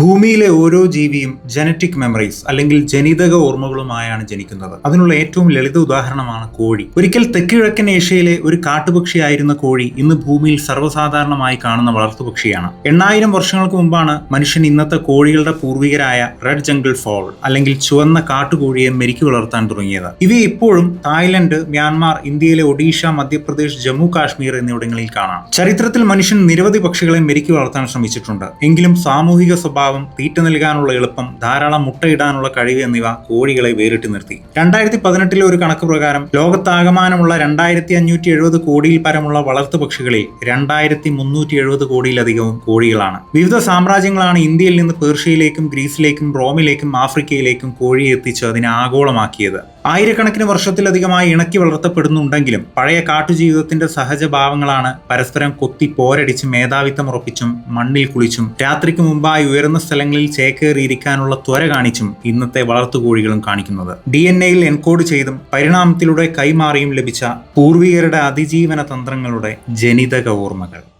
ഭൂമിയിലെ ഓരോ ജീവിയും genetic memories അല്ലെങ്കിൽ ജനിതക ഓർമ്മകളുമായാണ് ജനിക്കുന്നത്. അതിനുള്ള ഏറ്റവും ലളിത ഉദാഹരണമാണ് കോഴി. ഒരിക്കൽ തെക്കുകിഴക്കൻ ഏഷ്യയിലെ ഒരു കാട്ടുപക്ഷിയായിരുന്ന കോഴി ഇന്ന് ഭൂമിയിൽ സർവസാധാരണമായി കാണുന്ന വളർത്തുപക്ഷിയാണ്. എണ്ണായിരം വർഷങ്ങൾക്ക് മുമ്പാണ് മനുഷ്യൻ ഇന്നത്തെ കോഴികളുടെ പൂർവികരായ റെഡ് ജംഗിൾ ഫോൾ അല്ലെങ്കിൽ ചുവന്ന കാട്ടുകോഴിയെ മെരുക്കി വളർത്താൻ തുടങ്ങിയത്. ഇവയെ ഇപ്പോഴും തായ്ലൻഡ് മ്യാൻമാർ ഇന്ത്യയിലെ ഒഡീഷ മധ്യപ്രദേശ് ജമ്മു കാശ്മീർ എന്നിവിടങ്ങളിൽ കാണാം. ചരിത്രത്തിൽ മനുഷ്യൻ നിരവധി പക്ഷികളെ മെരുക്കി വളർത്താൻ ശ്രമിച്ചിട്ടുണ്ട്. എങ്കിലും സാമൂഹിക സ്വഭാവം തീറ്റ നൽകാനുള്ള എളുപ്പം ധാരാളം മുട്ടയിടാനുള്ള കഴിവ് എന്നിവ കോഴികളെ വേറിട്ട് നിർത്തി. രണ്ടായിരത്തി പതിനെട്ടിലെ ഒരു കണക്ക് പ്രകാരം ലോകത്താകമാനമുള്ള രണ്ടായിരത്തി അഞ്ഞൂറ്റി എഴുപത് കോടിയിൽ പരമുള്ള വളർത്തു പക്ഷികളിൽ രണ്ടായിരത്തി മുന്നൂറ്റി എഴുപത് കോടിയിലധികവും കോഴികളാണ്. വിവിധ സാമ്രാജ്യങ്ങളാണ് ഇന്ത്യയിൽ നിന്ന് പേർഷ്യയിലേക്കും ഗ്രീസിലേക്കും റോമിലേക്കും ആഫ്രിക്കയിലേക്കും കോഴിയെ എത്തിച്ച് അതിനെ ആഗോളമാക്കിയത്. ആയിരക്കണക്കിന് വർഷത്തിലധികമായി ഇണക്കി വളർത്തപ്പെടുന്നുണ്ടെങ്കിലും പഴയ കാട്ടുജീവിതത്തിന്റെ സഹജഭാവങ്ങളാണ് പരസ്പരം കൊത്തി പോരടിച്ച് മേധാവിത്വം ഉറപ്പിച്ചും മണ്ണിൽ കുളിച്ചും രാത്രിക്ക് മുമ്പായി ഉയർന്ന സ്ഥലങ്ങളിൽ ചേക്കേറിയിരിക്കാനുള്ള ത്വര കാണിച്ചും ഇന്നത്തെ വളർത്തുകോഴികളും കാണിക്കുന്നത്. ഡി എൻ എയിൽ എൻകോഡ് ചെയ്തും പരിണാമത്തിലൂടെ കൈമാറിയും ലഭിച്ച പൂർവികരുടെ അതിജീവന തന്ത്രങ്ങളുടെ ജനിതക ഓർമ്മകൾ.